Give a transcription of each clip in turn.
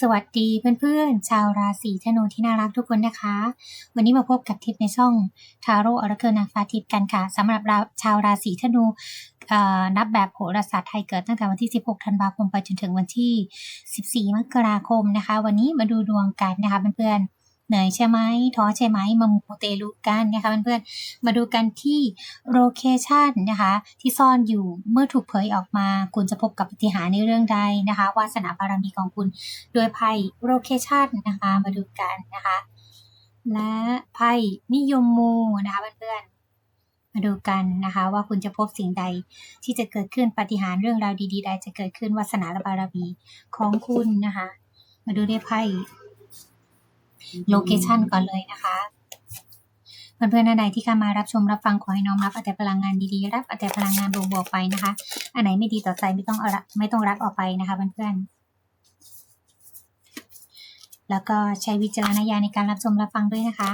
สวัสดีเพื่อนๆ ชาวราศีธนูที่น่ารักทุกคนนะคะ วันนี้มาพบกับทิปในช่องทาโร่อราเคิลนางฟ้าทิปกันค่ะสำหรับเราชาวราศีธนูนับแบบโหราศาสตร์ไทยเกิดตั้งแต่วันที่ 16 ธันวาคมไปจนถึงวันที่ 14 มกราคมนะคะ วันนี้มาดูดวงกันนะคะเพื่อนๆ เหนื่อยใช่ไหมท้อใช่ไหมมามูเตลูกันนะคะเพื่อนๆมาดูกันที่โลเคชันนะคะที่ซ่อนอยู่เมื่อถูกเผยออกมา คุณจะพบกับปฏิหารย์ในเรื่องใดนะคะวาสนาบารมีของคุณ โดยไพ่โลเคชันนะคะมาดูกันนะคะ และไพ่นิยมมูนะคะเพื่อนๆมาดูกันนะคะว่าคุณจะพบสิ่งใดที่จะเกิดขึ้นปาฏิหารย์เรื่องราวดีๆใดจะเกิดขึ้นวาสนาและบารมีของคุณนะคะ มาดูได้ไพ่ โลเคชันก่อนเลยนะคะเพื่อนๆท่านใดที่เข้ามารับชมรับฟังขอให้น้อมรับเอาแต่พลังงานดีๆรับเอาแต่พลังงานบวกๆไปนะคะ อันไหนไม่ดีต่อใจไม่ต้องเอาละไม่ต้องรับออกไปนะคะเพื่อนๆแล้วก็ใช้วิจารณญาณในการรับชมรับฟังด้วยนะคะ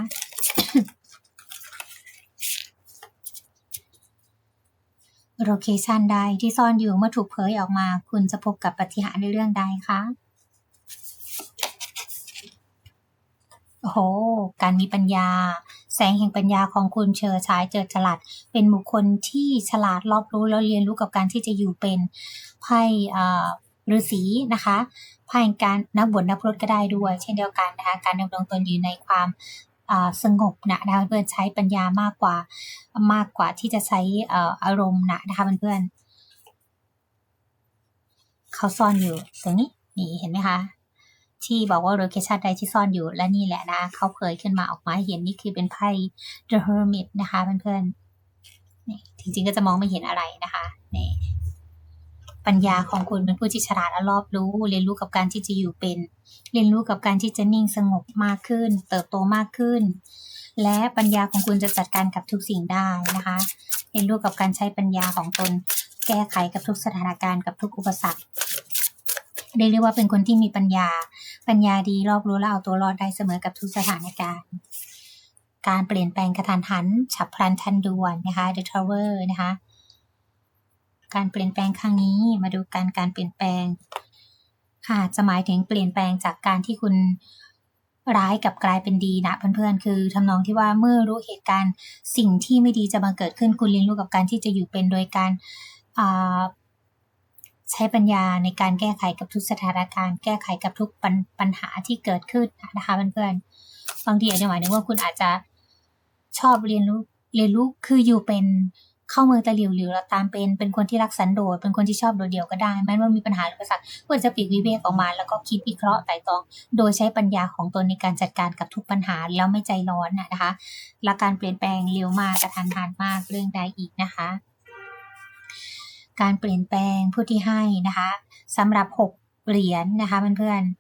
โลเคชันใดที่ซ่อนอยู่เมื่อถูกเผยออกมา คุณจะพบกับปฏิหารย์ในเรื่องใดคะ โอ้โห การมีปัญญา แสงแห่งปัญญาของคุณเชอชายเจิดฉลาด เป็นบุคคลที่ฉลาดรอบรู้แล้วเรียนรู้กับการที่จะอยู่เป็นไพ่อาฤาษีนะคะไพ่การนักบวชนักพรตก็ได้ด้วย เช่นเดียวกันนะคะการดำรงตนอยู่ในความสงบนะนะคะเพื่อนใช้ปัญญามากกว่ามากกว่าที่จะใช้อารมณ์นะนะคะเพื่อนเขาซ่อนอยู่ตรงนี้นี่เห็นไหมคะ ที่บอกว่าโลเคชันใดที่ซ่อนอยู่และนี่แหละนะเขาเผยขึ้นมาออกมาเห็นนี่คือเป็นไพ่ The Hermit นะคะเพื่อนๆนี่จริงๆก็จะมองไม่เห็นอะไรนะคะนี่ปัญญาของคุณเป็นผู้ที่ฉลาดและรอบรู้ เรียนรู้กับการที่จะอยู่เป็น เรียนรู้กับการที่จะนิ่งสงบมากขึ้น เติบโตมากขึ้น และปัญญาของคุณจะจัดการกับทุกสิ่งได้นะคะ เรียนรู้กับการใช้ปัญญาของตน แก้ไขกับทุกสถานการณ์กับทุกอุปสรรค เรียกได้ว่าเป็นคนที่มีปัญญา ปัญญาดีรอบรู้และเอาตัวรอดได้เสมอกับทุกสถานการณ์ การเปลี่ยนแปลงกระทันหัน ฉับพลันทันด่วนนะคะ The Tower นะคะ การเปลี่ยนแปลงครั้งนี้มาดูการการเปลี่ยนแปลงค่ะจะหมายถึงเปลี่ยนแปลงจากการที่คุณร้ายกับกลายเป็นดีนะเพื่อนๆ คือทำนองที่ว่าเมื่อรู้เหตุการณ์สิ่งที่ไม่ดีจะมาเกิดขึ้นคุณเรียนรู้กับการที่จะอยู่เป็นโดยการ ใช้ปัญญาในการแก้ไขกับทุกสถานการณ์ แก้ไขกับทุกปัญปัญหาที่เกิดขึ้นนะคะเพื่อนๆบางทีอาจจะหมายถึงว่าคุณอาจจะชอบเรียนรู้เรียนรู้คืออยู่เป็นเข้าเมืองตะหลิวหรือเราตามเป็นเป็นคนที่รักสันโดษเป็นคนที่ชอบโดดเดี่ยวก็ได้แม้ว่ามีปัญหาหรืออุปสรรคควรจะปีกวิเวกออกมา แล้วก็คิดวิเคราะห์ไต่ตรอง โดยใช้ปัญญาของตนในการจัดการกับทุกปัญหาแล้วไม่ใจร้อนนะนะคะและการเปลี่ยนแปลงเร็วมากกระทันหันมากเรื่องใดอีกนะคะ การเปลี่ยนแปลงผู้ที่ให้นะคะสำหรับหกเหรียญนะคะเพื่อนๆ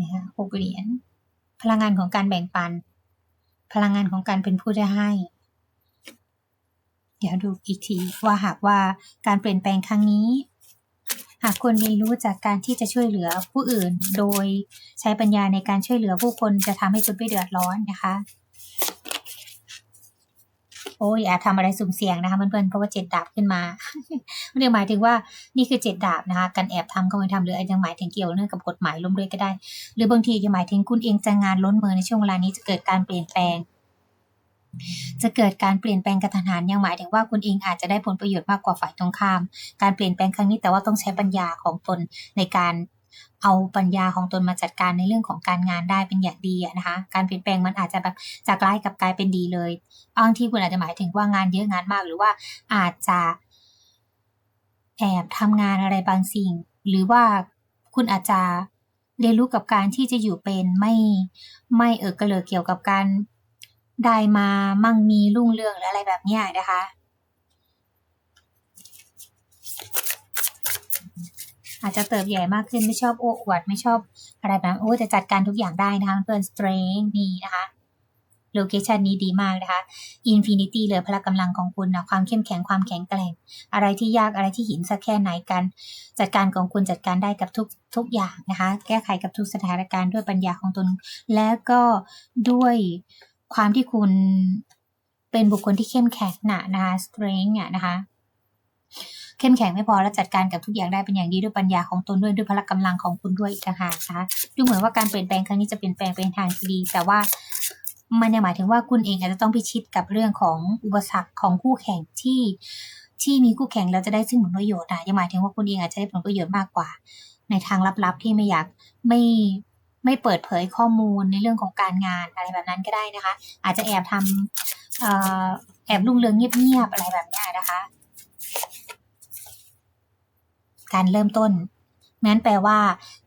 นะคะหกเหรียญพลังงานของการแบ่งปัน พลังงานของการเป็นผู้ได้ให้ เดี๋ยวดูอีกทีว่าหากว่าการเปลี่ยนแปลงครั้งนี้ หากคนเรียนรู้จากการที่จะช่วยเหลือผู้อื่น โดยใช้ปัญญาในการช่วยเหลือผู้คนจะทำให้คุณไม่เดือดร้อนนะคะ โอ้ยอย่าทำอะไรสุ่มเสี่ยงนะคะเพื่อนๆเพราะว่าเจ็ดดาบขึ้นมาไม่ได้หมายถึงว่านี่คือเจ็ดดาบนะคะการแอบทำก็ไม่ทำหรืออาจจะหมายถึงเกี่ยวเนื่องกับกฎหมายล้มด้วยก็ได้ หรือบางทีจะหมายถึงคุณเองจะงานล้นมือในช่วงเวลานี้จะเกิดการเปลี่ยนแปลงจะเกิดการเปลี่ยนแปลงกระทันหันยังหมายถึงว่าคุณเองอาจจะได้ผลประโยชน์มากกว่าฝ่ายตรงข้าม การเปลี่ยนแปลงครั้งนี้แต่ว่าต้องใช้ปัญญาของตนในการ เอาปัญญาของตนมาจัดการในเรื่องของการงานได้เป็นอย่างดีนะคะ การเปลี่ยนแปลงมันอาจจะแบบจากร้ายกับกลายเป็นดีเลยบางทีคุณอาจจะหมายถึงว่างานเยอะงานมากหรือว่าอาจจะแอบทำงานอะไรบางสิ่ง หรือว่าคุณอาจจะเรียนรู้กับการที่จะอยู่เป็นไม่ไม่เออกระเลิกเกี่ยวกับการได้มามั่งมีรุ่งเรืองหรืออะไรแบบนี้นะคะ อาจจะเติบใหญ่มากขึ้นไม่ชอบโอ้อวด ไม่ชอบอะไรแบบนั้นโอ้จะจัดการทุกอย่างได้นะคะเพื่อน strength นี่นะคะโลเคชันนี้ดีมากนะคะ infinity เลยพละกำลังของคุณนะความเข้มแข็งความแข็งแกร่ง อะไรที่ยากอะไรที่หินสักแค่ไหนกัน จัดการของคุณจัดการได้กับทุกทุกอย่างนะคะ แก้ไขกับทุกสถานการณ์ด้วยปัญญาของตน และก็ด้วยความที่คุณเป็นบุคคลที่เข้มแข็งหนะนะคะ strength อะนะคะ เข้มแข็งไม่พอและจัดการกับทุกอย่างได้เป็นอย่างดีด้วยปัญญาของตนด้วยด้วยพละกำลังของคุณด้วยอีกต่างหากนะคะดูเหมือนว่าการเปลี่ยนแปลงครั้งนี้จะเปลี่ยนแปลงเป็นทางที่ดี แต่ว่ามันยังหมายถึงว่าคุณเองอาจจะต้องพิชิตกับเรื่องของอุปสรรคของคู่แข่งที่ที่มีคู่แข่งแล้วจะได้ซึ่งผลประโยชน์นะยังหมายถึงว่าคุณเองอาจจะได้ผลประโยชน์มากกว่า ในทางลับๆที่ไม่อยากไม่ไม่เปิดเผยข้อมูลในเรื่องของการงานอะไรแบบนั้นก็ได้นะคะ อาจจะแอบทำอแอบลุ่งเรืองเงียบๆอะไรแบบนี้นะคะ การเริ่มต้น นั้นแปลว่า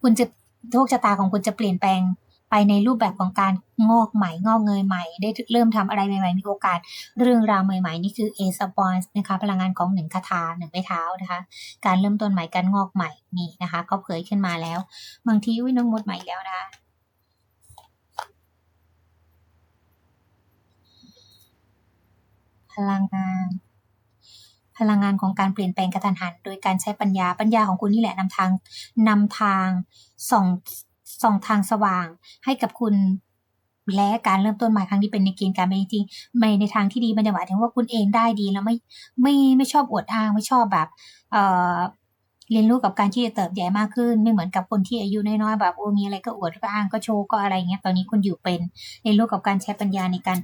คุณจะโชคชะตาของคุณจะเปลี่ยนแปลงไปในรูปแบบของการงอกใหม่งอกเงยใหม่ ได้เริ่มทำอะไรใหม่ๆ มีโอกาสเรื่องราวใหม่ๆ นี่คือ A s p o n s นะคะพลังงานของหนึ่งคาถาหนึ่งไม้เท้านะคะ การเริ่มต้นใหม่การงอกใหม่นี่นะคะ ก็เผยขึ้นมาแล้ว บางทีอุ้ยน้องมดใหม่แล้วนะคะพลังงาน พลังงานของการเปลี่ยนแปลงกระทันหัน โดยการใช้ปัญญาปัญญาของคุณนี่แหละนำทางนำทางส่องส่องทางสว่างให้กับคุณและการเริ่มต้นใหม่ครั้งนี้เป็นในเกณฑ์การเป็นจริงไม่ในทางที่ดีมันจะหมายถึงว่าคุณเองได้ดีแล้วไม่ไม่ไม่ชอบอวดอ้างไม่ชอบแบบ เอ่อ เรียนรู้กับการที่จะเติบใหญ่มากขึ้น ไม่เหมือนกับคนที่อายุน้อยๆแบบโอ้มีอะไรก็อวดก็อ้างก็โชว์ก็อะไรเงี้ยตอนนี้คุณอยู่เป็นเรียนรู้กับการใช้ปัญญาในการ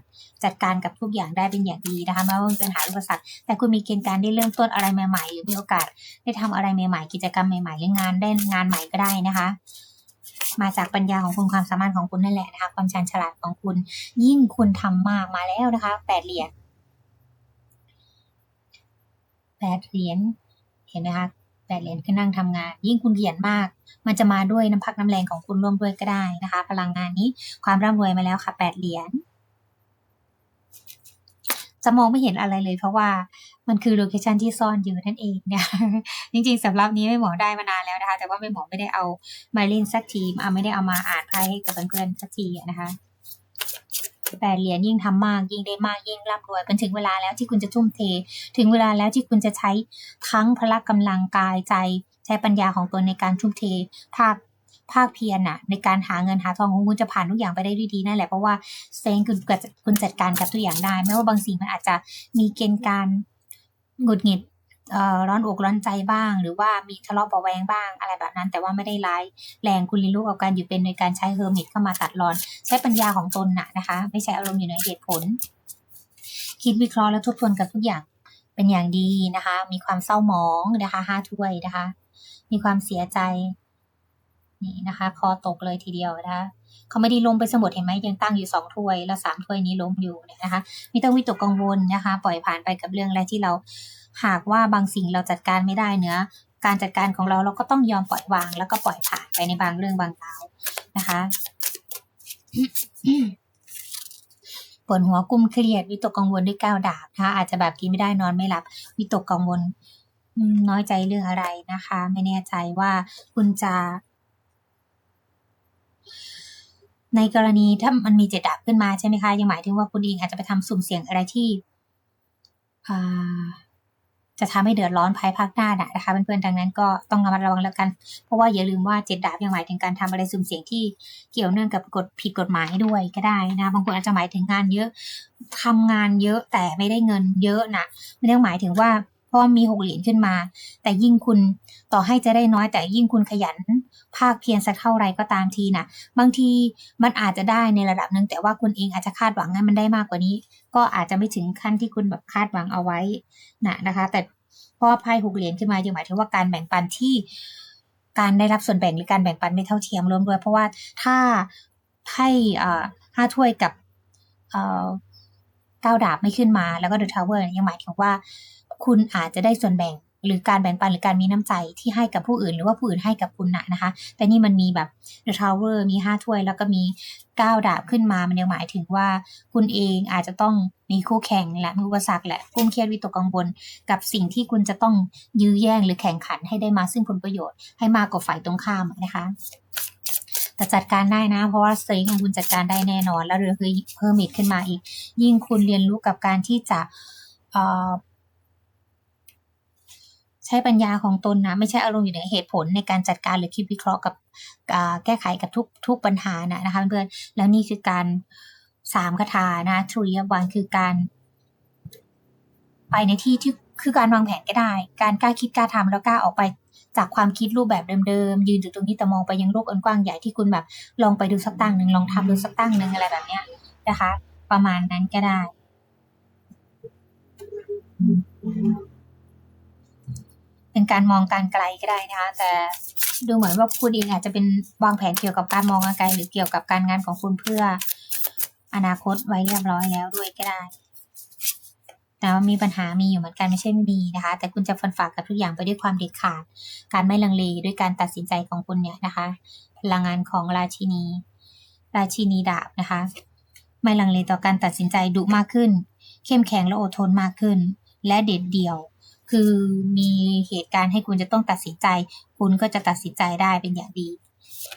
จัดการกับทุกอย่างได้เป็นอย่างดีนะคะไม่ว่าเป็นปัญหาอุปสรรคแต่คุณมีเกณฑ์การได้เริ่มต้นอะไรใหม่ๆ หรือมีโอกาสได้ทำอะไรใหม่ๆ กิจกรรมใหม่ๆหรืองานได้งานใหม่ก็ได้นะคะมาจากปัญญาของคุณความสามารถของคุณนั่นแหละนะคะความชาญฉลาดของคุณ ยิ่งคุณทำมากมาแล้วนะคะแปดเหรียญแปดเหรียญเห็นไหมคะ แปดเหรียญคือนั่งทำงาน ยิ่งคุณเขียนมาก มันจะมาด้วยน้ำพักน้ำแรงของคุณร่วมด้วยก็ได้นะคะ พลังงานนี้ความร่ำรวยมาแล้วค่ะแปดเหรียญจะมองไม่เห็นอะไรเลย เพราะว่ามันคือโลเคชันที่ซ่อนอยู่นั่นเองเนี่ยจริงๆสำหรับนี้ไม่หมอได้มานานแล้วนะคะ แต่ว่าไม่หมอไม่ได้เอามาเล่นสักทีไม่ได้เอามาอ่านไพ่ให้กับเพื่อนๆสักทีนะคะ แปดเหรียญยิ่งทำมากยิ่งได้มากยิ่งร่ำรวยเป็นถึงเวลาแล้วที่คุณจะทุ่มเท ถึงเวลาแล้วที่คุณจะใช้ทั้งพละกำลังกายใจ ใช้ปัญญาของตนในการทุ่มเทภาคภาคเพียรน่ะ ในการหาเงินหาทองของคุณจะผ่านทุกอย่างไปได้ด้วยดีนั่นแหละเพราะว่าเซงคุณคุณจัดการกับทุกอย่างได้ไม่ว่าบางสิ่งมันอาจจะมีเกณฑ์การหงุดหงิด ร้อนอกร้อนใจบ้าง หรือว่ามีทะเลาะเบาแวงบ้างอะไรแบบนั้น แต่ว่าไม่ได้ร้ายแรงคุณเรียนรู้กับการอยู่เป็นโดยการใช้เฮอร์มิตเข้ามาตัดรอน ใช้ปัญญาของตนน่ะนะคะ ไม่ใช่อารมณ์อยู่ในเหตุผล คิดวิเคราะห์และทบทวนกับทุกอย่างเป็นอย่างดีนะคะ มีความเศร้าหมองนะคะห้าถ้วยนะคะ มีความเสียใจนี่นะคะ คอตกเลยทีเดียวนะคะเขาไม่ได้ล้มไปสมุดเห็นไหมยังตั้งอยู่สองถ้วย แล้วสามถ้วยนี้ล้มอยู่นะคะไม่ต้องวิตกกังวลนะคะ ปล่อยผ่านไปกับเรื่องอะไรที่เรา หากว่าบางสิ่งเราจัดการไม่ได้เนื้อการจัดการของเราเราก็ต้องยอมปล่อยวาง แล้วก็ปล่อยผ่านไปในบางเรื่องบางราวนะคะปวดหัวกุมเครียดวิตกกังวลด้วยก้าวดาบนะคะอาจจะแบบกินไม่ได้นอนไม่หลับ วิตกกังวลน้อยใจเรื่องอะไรนะคะ ไม่แน่ใจว่าคุณจะ ในกรณีถ้ามันมีเจ็ดดาบขึ้นมาใช่ไหมคะยังหมายถึงว่าคุณเองอาจจะไปทำสุ่มเสี่ยงอะไรที่อ่า จะทำให้เดือดร้อนภายภาคหน้านะคะเพื่อนๆดังนั้นก็ต้องระมัดระวังแล้วกัน เพราะว่าอย่าลืมว่าเจ็ดดาบยังหมายถึงการทำอะไรสุ่มเสี่ยงที่เกี่ยวเนื่องกับกฎผิดกฎหมายด้วยก็ได้นะบางคนอาจจะหมายถึงงานเยอะทำงานเยอะแต่ไม่ได้เงินเยอะนะไม่ได้หมายถึงว่า เพราะมีหกเหรียญขึ้นมา แต่ยิ่งคุณต่อให้จะได้น้อยแต่ยิ่งคุณขยัน ภาคเพียรสักเท่าไรก็ตามทีนะบางทีมันอาจจะได้ในระดับหนึ่งแต่ว่าคุณเองอาจจะคาดหวังให้มันได้มากกว่านี้ ก็อาจจะไม่ถึงขั้นที่คุณแบบคาดหวังเอาไว้นะนะคะ แต่พราะว่าไพ่หกเหรียญขึ้นมาจึงหมายถึงว่าการแบ่งปันที่การได้รับส่วนแบ่งหรือการแบ่งปันไม่เท่าเทียมรวมด้วย เพราะว่าถ้าไพ่ห้าถ้วยกับเก้าดาบไม่ขึ้นมา แล้วก็เดอะทาวเวอร์ยังหมายถึงว่า คุณอาจจะได้ส่วนแบ่งหรือการแบ่งปันหรือการมีน้ำใจที่ให้กับผู้อื่น หรือว่าผู้อื่นให้กับคุณนะนะคะ แต่นี่มันมีแบบ The Tower มีห้าถ้วย แล้วก็มีเก้าดาบขึ้นมามันยังหมายถึงว่าคุณเองอาจจะต้องมีคู่แข่งและมีอุปสรรคและกุ้มเครียดวิตกกังวล กับสิ่งที่คุณจะต้องยื้อแย่งหรือแข่งขันให้ได้มาซึ่งผลประโยชน์ ให้มากกว่าฝ่ายตรงข้ามนะคะแต่จัดการได้นะ เพราะว่าเซ็งคุณจัดการได้แน่นอน แล้วเรือคือเพิ่มมิดขึ้นมาอีก ยิ่งคุณเรียนรู้กับการที่จะ ใช้ปัญญาของตนนะไม่ใช่อารมณ์อยู่ในเหตุผลในการจัดการหรือคิดวิเคราะห์กับแก้ไขกับทุกทุกปัญหานะนะคะเพื่อนแล้วนี่คือการสามคาถานะทรีวันคือการ ไปในที่ที่คือการวางแผนก็ได้ การกล้าคิดกล้าทำแล้วกล้าออกไปจากความคิดรูปแบบเดิมๆยืนอยู่ตรงนี้แต่มองไปยังโลกอันกว้างใหญ่ที่คุณแบบ ลองไปดูสักตั้งหนึ่งลองทำดูสักตั้งหนึ่งอะไรแบบเนี้ยนะคะ ประมาณนั้นก็ได้ เป็นการมองการไกลก็ได้นะคะแต่ดูเหมือนว่าคุณเองอาจจะเป็นวางแผนเกี่ยวกับการมองการไกล หรือเกี่ยวกับการงานของคุณเพื่ออนาคตไว้เรียบร้อยแล้วด้วยก็ได้ แต่ว่ามีปัญหามีอยู่เหมือนกันไม่ใช่ไม่มีนะคะ แต่คุณจะฟันฝ่ากับทุกอย่างไปด้วยความเด็ดขาด การไม่ลังเลด้วยการตัดสินใจของคุณเนี่ยนะคะพลังงานของราชินี ราชินีดาบนะคะ ไม่ลังเลต่อการตัดสินใจดุมากขึ้น เข้มแข็งและอดทนมากขึ้น และเด็ดเดี่ยว คือมีเหตุการณ์ให้คุณจะต้องตัดสินใจ คุณก็จะตัดสินใจได้เป็นอย่างดี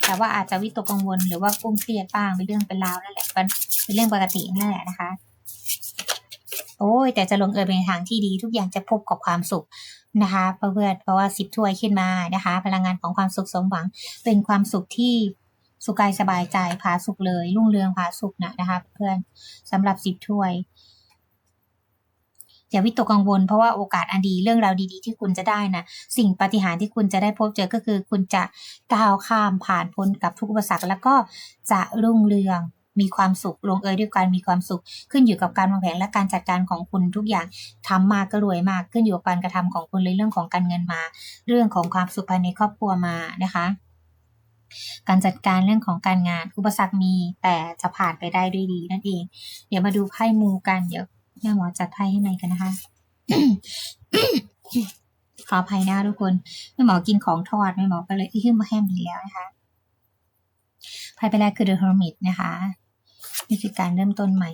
แต่ว่าอาจจะวิตกกังวลหรือว่ากุ้มเครียดบ้างเป็นเรื่องเป็นราวนั่นแหละเป็นเรื่องปกตินั่นแหละนะคะ โอ้ยแต่จะลงเอยไปในทางที่ดีทุกอย่างจะพบกับความสุขนะคะเพื่อนเพราะว่าสิบถ้วยขึ้นมานะคะ พลังงานของความสุขสมหวังเป็นความสุขที่สุขกายสบายใจผาสุขเลยรุ่งเรืองผาสุขนะนะคะ เพื่อนสำหรับสิบถ้วย อย่าวิตกกังวลเพราะว่าโอกาสอันดีเรื่องราวดีๆ ที่คุณจะได้นะสิ่งปฏิหารที่คุณจะได้พบเจอก็คือ คุณจะก้าวข้ามผ่านพ้นกับทุกอุปสรรคแล้วก็จะรุ่งเรืองมีความสุขลงเอยด้วยการมีความสุข ขึ้นอยู่กับการวางแผนและการจัดการของคุณทุกอย่างทำมากก็รวยมากขึ้นอยู่กับการกระทำของคุณเลยเรื่องของการเงินมา เรื่องของความสุขภายในครอบครัวมานะคะการจัดการเรื่องของการงานอุปสรรคมีแต่จะผ่านไปได้ด้วยดีนั่นเอง เดี๋ยวมาดูไพ่มูกันเดี๋ยว แม่หมอจัดไพ่ให้ใหม่กันนะคะ ขออภัยนะทุกคนแม่หมอกินของทอดแม่หมอก็เลยอื้อมาแฮมอีกแล้วนะคะไพ่ไปแรกคือ The Hermit นะคะนี่คือการเริ่มต้นใหม่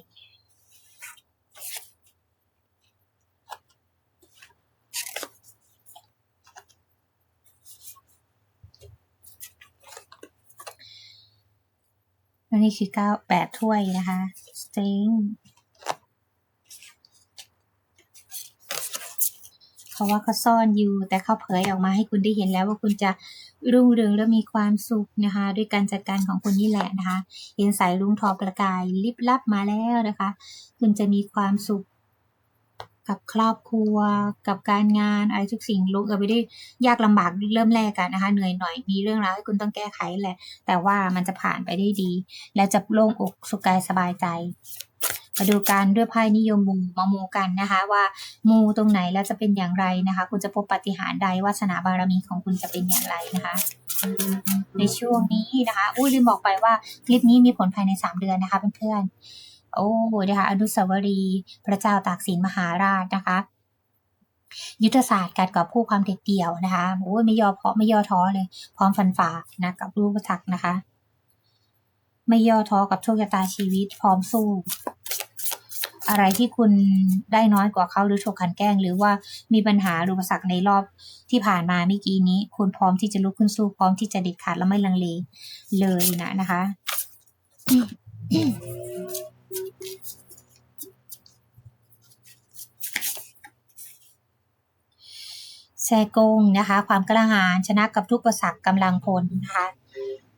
แล้วนี่คือเก้าแปดถ้วยนะคะสเต็ง เพราะว่าเขาซ่อนอยู่ แต่เขาเผยออกมาให้คุณได้เห็นแล้วว่าคุณจะรุ่งเรืองและมีความสุขนะคะ ด้วยการจัดการของคุณนี่แหละนะคะ เห็นสายรุ้งทอประกายลิบลับมาแล้วนะคะ คุณจะมีความสุขกับครอบครัว กับการงานอะไรทุกสิ่งลงเอยไปได้ยากลำบากเริ่มแรกกันนะคะ เหนื่อยหน่อยมีเรื่องราวให้คุณต้องแก้ไขแหละ แต่ว่ามันจะผ่านไปได้ดี และจะโล่งอกสุขกายสบายใจ มาดูกันด้วยไพ่นิยมมูมามูกันนะคะว่ามูตรงไหนแล้วจะเป็นอย่างไรนะคะ คุณจะพบปฏิหารใดวาสนาบารมีของคุณจะเป็นอย่างไรนะคะ ในช่วงนี้นะคะ อุ้ยลืมบอกไปว่าคลิปนี้มีผลภายใน 3 เดือนนะคะเพื่อนๆโอ้นะคะอนุสาวรีย์พระเจ้าตากสินมหาราชนะคะยุทธศาสตร์การกอบคู่ความเด็ดเดี่ยวนะคะโอ้ยไม่ยอเพาะไม่ย่อท้อเลย พร้อมฟันฝ่านะกับรูปทักษ์นะคะ ไม่ย่อท้อกับโชคชะตาชีวิต พร้อมสู้ อะไรที่คุณได้น้อยกว่าเขาหรือถูกขันแกล้ง หรือว่ามีปัญหาหรืออุปสรรคในรอบที่ผ่านมาเมื่อกี้นี้ คุณพร้อมที่จะลุกขึ้นสู้พร้อมที่จะเด็ดขาดและไม่ลังเลเลยนะนะคะแซกงนะคะ ความกล้าหาญชนะกับทุกอุปสรรคกำลังพลนะคะ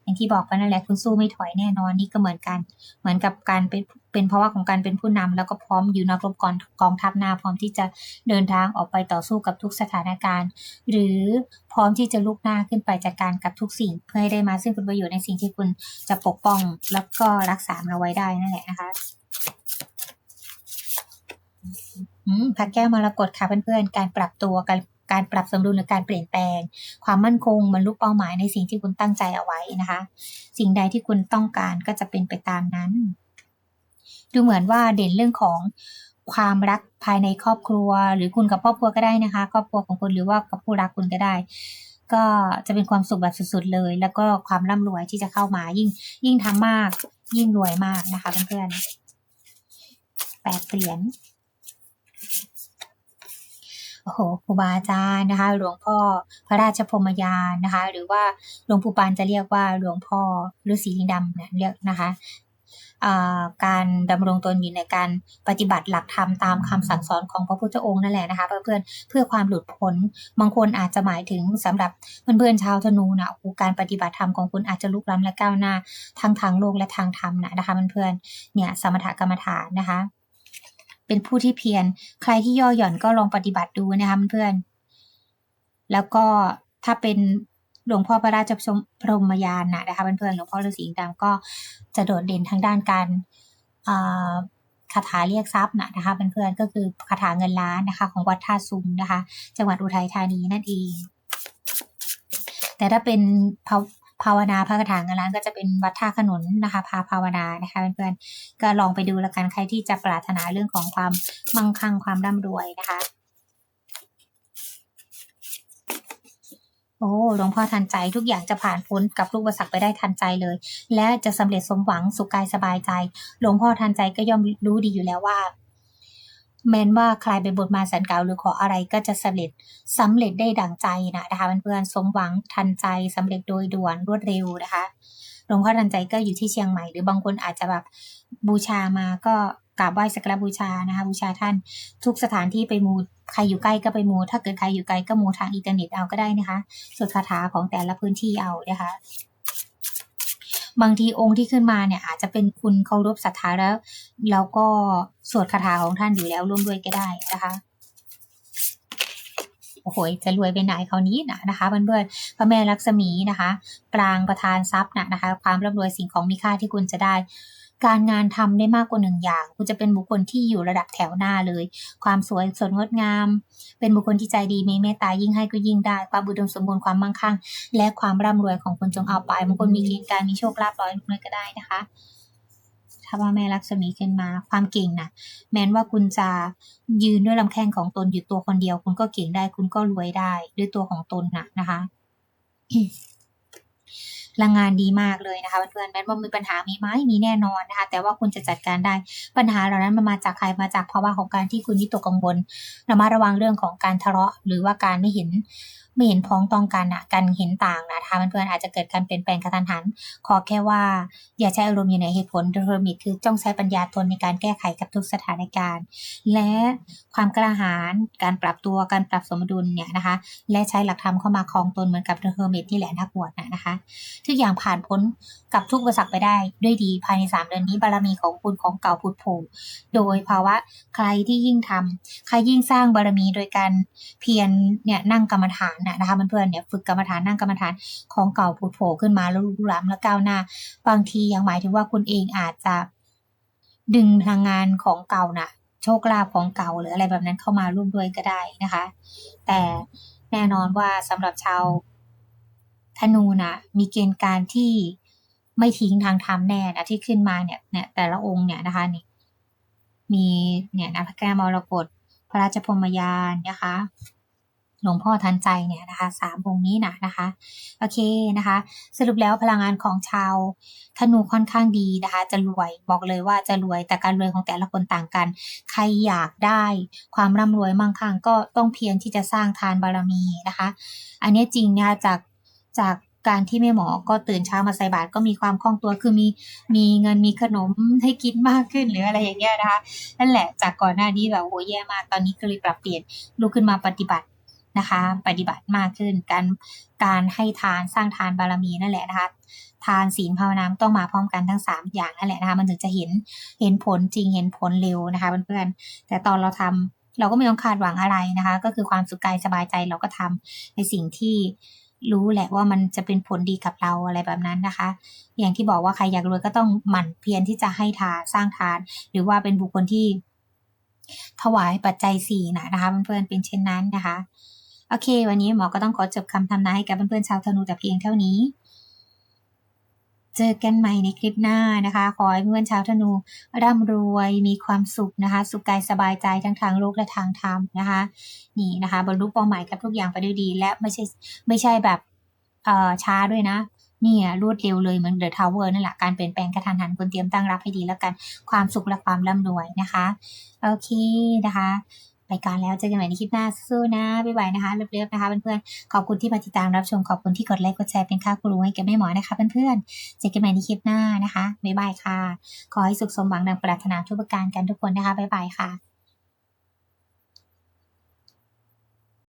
อย่างที่บอกไปนั่นแหละคุณสู้ไม่ถอยแน่นอนนี่ก็เหมือนกัน เหมือนกับการเป็น เป็นเพราะว่าของการเป็นผู้นำแล้วก็พร้อมอยู่นักรบกองกองทัพหน้าพร้อมที่จะเดินทางออกไปต่อสู้กับทุกสถานการณ์ หรือพร้อมที่จะลุกหน้าขึ้นไปจัดการกับทุกสิ่ง เพื่อให้ได้มาซึ่งผลประโยชน์ในสิ่งที่คุณจะปกป้องแล้วก็รักษาเอาไว้ได้นั่นแหละนะคะอืมพระแก้วมรกตค่ะเพื่อนๆ การปรับตัวการการปรับสมดุลหรือการเปลี่ยนแปลง ความมั่นคงบรรลุเป้าหมายในสิ่งที่คุณตั้งใจเอาไว้นะคะ สิ่งใดที่คุณต้องการก็จะเป็นไปตามนั้น ดูเหมือนว่าเด่นเรื่องของความรักภายในครอบครัว หรือคุณกับครอบครัวก็ได้นะคะ ครอบครัวของคุณหรือว่ากับผู้รักคุณก็ได้ ก็จะเป็นความสุขแบบสุดๆเลย แล้วก็ความร่ำรวยที่จะเข้ามายิ่ง ยิ่งทำมาก ยิ่งรวยมากนะคะเพื่อนๆแปดเหรียญโอ้โหครูบาอาจารย์นะคะ หลวงพ่อพระราชพรมยานนะคะ หรือว่าหลวงปู่ปานจะเรียกว่าหลวงพ่อฤาษีลิงดำเนี่ยเรียกนะคะ การดำรงตนอยู่ในการปฏิบัติหลักธรรมตามคำสั่งสอนของพระพุทธองค์นั่นแหละนะคะเพื่อนเพื่อความหลุดพ้นบางคนอาจจะหมายถึงสำหรับเพื่อนๆชาวธนูนะโอ้การปฏิบัติธรรมของคุณอาจจะลุกล้ำและก้าวหน้าทั้งทางโลกและทางธรรมนะนะคะเพื่อนๆเนี่ยสมถกรรมฐานนะคะ เป็นผู้ที่เพียรใครที่ย่อหย่อนก็ลองปฏิบัติดูนะคะเพื่อนๆแล้วก็ถ้าเป็น หลวงพ่อพระราชพรหมยานนะนะคะเพื่อนๆหลวงพ่อฤาษีดำก็จะโดดเด่นทางด้านการคาถาเรียกทรัพย์นะนะคะเพื่อนๆก็คือคาถาเงินล้านนะคะ ของวัดท่าซุงนะคะ จังหวัดอุทัยธานีนั่นเอง แต่ถ้าเป็นภาวนาพระคาถาเงินล้านก็จะเป็นวัดท่าขนุนนะคะพาภาวนานะคะเพื่อนๆก็ลองไปดูแล้วกันใครที่จะปรารถนาเรื่องของความมั่งคั่งความร่ำรวยนะคะ โอ้หลวงพ่อทันใจทุกอย่างจะผ่านพ้นกับลูกประสักไปได้ทันใจเลย และจะสำเร็จสมหวังสุขกายสบายใจ หลวงพ่อทันใจก็ย่อมรู้ดีอยู่แล้วว่า แม้นว่าใครไปบทมาสันเก่าหรือขออะไรก็จะสำเร็จสำเร็จได้ดังใจนะนะคะเพื่อนๆสมหวังทันใจสำเร็จโดยด่วนรวดเร็วนะคะหลวงพ่อทันใจก็อยู่ที่เชียงใหม่ หรือบางคนอาจจะแบบบูชามาก็ กราบไหว้สักการบูชานะคะบูชาท่านทุกสถานที่ไปมูใครอยู่ใกล้ก็ไปมูถ้าเกิดใครอยู่ไกลก็มูทางอินเทอร์เน็ตเอาก็ได้นะคะสวดคาถาของแต่ละพื้นที่เอานะคะบางทีองค์ที่ขึ้นมาเนี่ยอาจจะเป็นคุณเคารพศรัทธาแล้วแล้วก็สวดคาถาของท่านอยู่แล้วร่วมด้วยก็ได้นะคะโอ้โหจะรวยไปไหนคราวนี้นะนะคะเพื่อนๆพระแม่ลักษมีนะคะ ปรางประธานทรัพย์นะนะคะ ความร่ำรวยสิ่งของมีค่าที่คุณจะได้ การงานทำได้มากกว่าหนึ่งอย่าง คุณจะเป็นบุคคลที่อยู่ระดับแถวหน้าเลย ความสวยสดงดงาม เป็นบุคคลที่ใจดีมีเมตตายิ่งให้ก็ยิ่งได้ ความบุดมสมบูรณ์ความมั่งคั่ง และความร่ำรวยของคุณจงเอาไปบางคนมีเกณฑ์การมีโชคลาภร้อยลุกเลยก็ได้นะคะถ้าว่าแม่ลักษมีขึ้นมาความเก่งนะแม้นว่าคุณจะยืนด้วยลำแข้งของตนอยู่ตัวคนเดียว คุณก็เก่งได้ คุณก็รวยได้ด้วยตัวของตนนะนะคะ พลังงานดีมากเลยนะคะเพื่อนๆแม้ว่ามีปัญหามีไหมมีแน่นอนนะคะ แต่ว่าคุณจะจัดการได้ปัญหาเหล่านั้นมันมาจากใครมาจากภาวะของการที่คุณวิตกกังวลระมัดระวังเรื่องของการทะเลาะ หรือว่าการไม่เห็น ไม่เห็นพ้องต้องกันอะการเห็นต่างนะคะเพื่อนๆอาจจะเกิดการเปลี่ยนแปลงกระทันหัน ขอแค่ว่าอย่าใช้อารมณ์อยู่ในเหตุผลเทอร์มิตคือจ้องใช้ปัญญาทนในการแก้ไขกับทุกสถานการณ์ และความกล้าหาญการปรับตัวการปรับสมดุลเนี่ยนะคะ และใช้หลักธรรมเข้ามาคลองตนเหมือนกับเทอร์มิตที่แหละนักบวชนะคะทุกอย่างผ่านพ้นกับทุกอุปสรรคไปได้ด้วยดีภายใน 3 เดือนนี้บารมีของคุณของเก่าพุทโผโดยภาวะใครที่ยิ่งทำใครยิ่งสร้างบารมีโดยการเพียรเนี่ยนั่งกรรมฐานนะคะเพื่อนๆเนี่ยฝึกกรรมฐานนั่งกรรมฐานของเก่าผุดโผล่ขึ้นมาแล้วรุล้ำแล้วก้าวหน้า บางทียังหมายถึงว่าคุณเองอาจจะดึงพลังงานของเก่านะ่ะ โชคลาภของเก่าหรืออะไรแบบนั้นเข้ามาร่วมด้วยก็ได้นะคะ แต่แน่นอนว่าสำหรับชาวธนูนะ่ะมีเกณฑ์การที่ไม่ทิ้งทางธรรมแน่นะที่ขึ้นมาเนี่ยเนี่ยแต่ละองค์เนี่ยนะคะนี่มีเนี่ยนะพระแก้วมรกตพระราชพรมยานนะคะ หลวงพ่อทันใจเนี่ยนะคะสามองค์นี้นะนะคะ โอเคนะคะ สรุปแล้วพลังงานของชาวธนูค่อนข้างดีนะคะ จะรวยบอกเลยว่าจะรวยแต่การรวยของแต่ละคนต่างกัน ใครอยากได้ความร่ำรวยมั่งคั่งก็ต้องเพียรที่จะสร้างทานบารมีนะคะ อันนี้จริงนี่ยจากจากการที่แม่หมอก็ตื่นเช้ามาใส่บาตรก็มีความคล่องตัวคือมีมีเงินมีขนมให้กินมากขึ้นหรืออะไรอย่างเงี้ยนะคะนั่นแหละจากก่อนหน้านี้แบบโหแย่มากตอนนี้ก็เลยปรับเปลี่ยนลุกขึ้นมาปฏิบัติ นะคะ ปฏิบัติมากขึ้น การการให้ทานสร้างทานบารมีนั่นแหละนะคะทานศีลภาวนาต้องมาพร้อมกันทั้ง 3 อย่างนั่นแหละนะคะมันถึงจะเห็นเห็นผลจริงเห็นผลเร็วนะคะเพื่อนๆแต่ตอนเราทำเราก็ไม่ต้องคาดหวังอะไรนะคะ ก็คือความสุขกายสบายใจเราก็ทำในสิ่งที่รู้แหละว่ามันจะเป็นผลดีกับเราอะไรแบบนั้นนะคะ อย่างที่บอกว่าใครอยากรวยก็ต้องหมั่นเพียรที่จะให้ทานสร้างทาน หรือว่าเป็นบุคคลที่ถวายปัจจัยสี่นะนะคะเพื่อนๆเป็นเช่นนั้นนะคะ โอเค วันนี้หมอก็ต้องขอจบคำทำนายให้กับเพื่อนๆชาวธนูแต่เพียงเท่านี้ เจอกันใหม่ในคลิปหน้านะคะ ขอให้เพื่อนชาวธนู ร่ำรวยมีความสุขนะคะ สุขกายสบายใจทั้งทางโลกและทางธรรมนะคะ นี่นะคะบรรลุเป้าหมายกับทุกอย่างไปด้วยดี และไม่ใช่ไม่ใช่แบบเอ่อช้าด้วยนะนี่รวดเร็วเลยเหมือนเดอะทาวเวอร์นั่นแหละการเปลี่ยนแปลงกระทันหันคุณเตรียมตั้งรับให้ดีแล้วกัน ความสุขและความร่ำรวยนะคะ โอเคนะคะ รายการแล้วเจอกันใหม่ในคลิปหน้าสู้นะบ๊ายบายนะคะเรียบๆนะคะเพื่อนๆขอบคุณที่มาติดตามรับชมขอบคุณที่กดไลค์กดแชร์เป็นค่าครูให้กับแม่หมอนะคะเพื่อนๆเจอกันใหม่ในคลิปหน้านะคะบ๊ายบายค่ะ ขอให้สุขสมหวังดังปรารถนาทุกประการกันทุกคนนะคะบ๊ายบายค่ะ